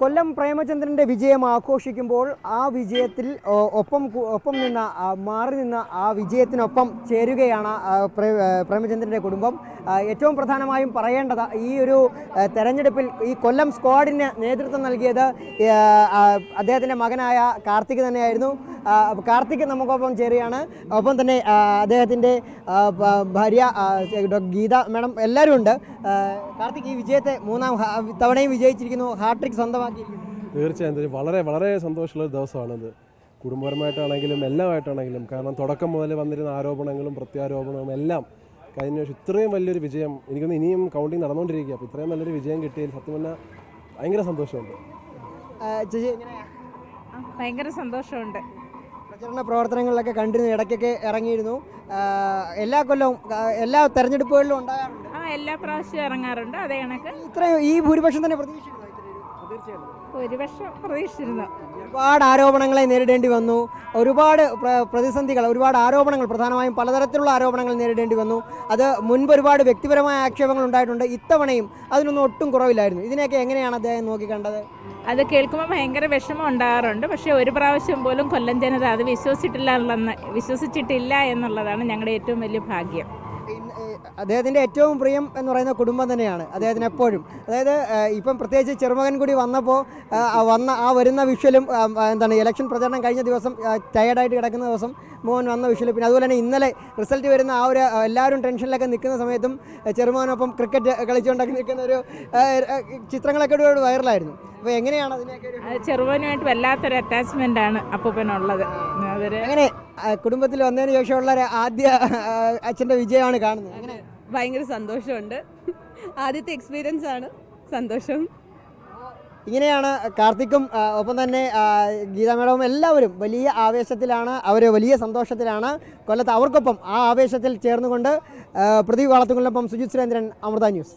കൊല്ലം പ്രേമചന്ദ്രന്റെ വിജയം ആഘോഷിക്കുമ്പോൾ ആ വിജയത്തിൽ ഒപ്പം ഒപ്പം നിന്ന മാറി നിന്ന ആ വിജയത്തിനൊപ്പം ചേരുകയാണ് പ്രേമചന്ദ്രന്റെ കുടുംബം. ഏറ്റവും പ്രധാനമായും പറയേണ്ടത് ഈ ഒരു തെരഞ്ഞെടുപ്പിൽ ഈ കൊല്ലം സ്ക്വാഡിന് നേതൃത്വം നൽകിയത് അദ്ദേഹത്തിന്റെ മകനായ കാർത്തിക് തന്നെയായിരുന്നു. കാർത്തിക് നമുക്കൊപ്പം ചേരുകയാണ്. ഒപ്പം തന്നെ അദ്ദേഹത്തിന്റെ ഭാര്യ ഡോ. ഗീത മാഡം എല്ലാവരും ഉണ്ട്. കാർത്തിക് ഈ വിജയത്തെ മൂന്നാം തവണയും വിജയിച്ചിരിക്കുന്നു. ഹാട്രിക് സ്വന്തമാക്കിയിരിക്കുന്നു. തീർച്ചയായും. വളരെ വളരെ സന്തോഷമുള്ള ഒരു ദിവസമാണിത്. കുടുംബപരമായിട്ടാണെങ്കിലും എല്ലാമായിട്ടാണെങ്കിലും കാരണം തുടക്കം മുതൽ വന്നിരുന്ന ആരോപണങ്ങളും പ്രത്യാരോപണവും എല്ലാം കഴിഞ്ഞ ശേഷം ഇത്രയും വലിയൊരു വിജയം എനിക്കൊന്ന് ഇനിയും കൗണ്ടിങ് നടന്നുകൊണ്ടിരിക്കുക അപ്പോൾ ഇത്രയും നല്ലൊരു വിജയം കിട്ടിയതിൽ സത്യം പറഞ്ഞാൽ ഭയങ്കര സന്തോഷമുണ്ട്. ഭയങ്കര സന്തോഷമുണ്ട്. പ്രചരണ പ്രവർത്തനങ്ങളിലൊക്കെ കണ്ടിരുന്നു ഇടയ്ക്കൊക്കെ ഇറങ്ങിയിരുന്നു. എല്ലാ കൊല്ലവും എല്ലാ തെരഞ്ഞെടുപ്പുകളിലും ഉണ്ടാകാറുണ്ട്. ആ എല്ലാ പ്രാവശ്യവും ഇറങ്ങാറുണ്ട് അതേ കണക്ക്. ഇത്രയും ഈ ഭൂരിപക്ഷം തന്നെ പ്രതീക്ഷിക്കുന്നു ഭൂരിപക്ഷം പ്രതീക്ഷിച്ചിരുന്നു. ഒരുപാട് ആരോപണങ്ങളെ നേരിടേണ്ടി വന്നു. ഒരുപാട് പ്രതിസന്ധികൾ ഒരുപാട് ആരോപണങ്ങൾ പ്രധാനമായും പലതരത്തിലുള്ള ആരോപണങ്ങൾ നേരിടേണ്ടി വന്നു. അത് മുൻപ് ഒരുപാട് വ്യക്തിപരമായ ആക്ഷേപങ്ങൾ ഉണ്ടായിട്ടുണ്ട്. ഇത്തവണയും അതിനൊന്നും ഒട്ടും കുറവില്ലായിരുന്നു. ഇതിനെയൊക്കെ എങ്ങനെയാണ് അദ്ദേഹം നോക്കിക്കണ്ടത്? അത് കേൾക്കുമ്പോൾ ഭയങ്കര വിഷമം ഉണ്ടാകാറുണ്ട്. പക്ഷേ ഒരു പ്രാവശ്യം പോലും കൊല്ലം ജനത അത് വിശ്വസിച്ചിട്ടില്ല എന്നുള്ളതാണ് ഞങ്ങളുടെ ഏറ്റവും വലിയ ഭാഗ്യം. അദ്ദേഹത്തിന്റെ ഏറ്റവും പ്രിയം എന്ന് പറയുന്ന കുടുംബം തന്നെയാണ് അദ്ദേഹത്തിന് എപ്പോഴും. അതായത് ഇപ്പം പ്രത്യേകിച്ച് ചെറുമകൻ കൂടി വന്നപ്പോൾ വന്ന ആ വരുന്ന വിഷ്വലും എന്താണ് ഇലക്ഷൻ പ്രചരണം കഴിഞ്ഞ ദിവസം ടയർഡായിട്ട് കിടക്കുന്ന ദിവസം മോഹൻ വന്ന വിഷ്വലും. പിന്നെ അതുപോലെ തന്നെ ഇന്നലെ റിസൾട്ട് വരുന്ന ആ ഒരു എല്ലാവരും ടെൻഷനിലൊക്കെ നിൽക്കുന്ന സമയത്തും ചെറുമകനൊപ്പം ക്രിക്കറ്റ് കളിച്ചുകൊണ്ടൊക്കെ നിൽക്കുന്ന ഒരു ചിത്രങ്ങളൊക്കെ ഒരുപാട് വൈറലായിരുന്നു അപ്പോൾ എങ്ങനെയാണ് അതിനെയൊക്കെ ചെറുമകനുമായിട്ട് വല്ലാത്തൊരു അറ്റാച്ച്മെന്റ് ആണ് അപ്പൂപ്പനുള്ളത്. അങ്ങനെ കുടുംബത്തിൽ വന്നതിന് ശേഷമുള്ള ആദ്യ അച്ഛന്റെ വിജയമാണ് കാണുന്നത്? കാണുന്നു ഭയങ്കര സന്തോഷമുണ്ട്. ആദ്യത്തെ എക്സ്പീരിയൻസ് ആണ് സന്തോഷം. ഇങ്ങനെയാണ് കാർത്തിക്കും ഒപ്പം തന്നെ ഗീതാ മേഡവും എല്ലാവരും വലിയ ആവേശത്തിലാണ് അവർ വലിയ സന്തോഷത്തിലാണ് കൊല്ലത്ത് അവർക്കൊപ്പം ആ ആവേശത്തിൽ ചേർന്നുകൊണ്ട് പ്രതി പ്രദീപ് വളത്തുകൊല്ലപ്പം സുജിത് സുരേന്ദ്രൻ അമൃത ന്യൂസ്.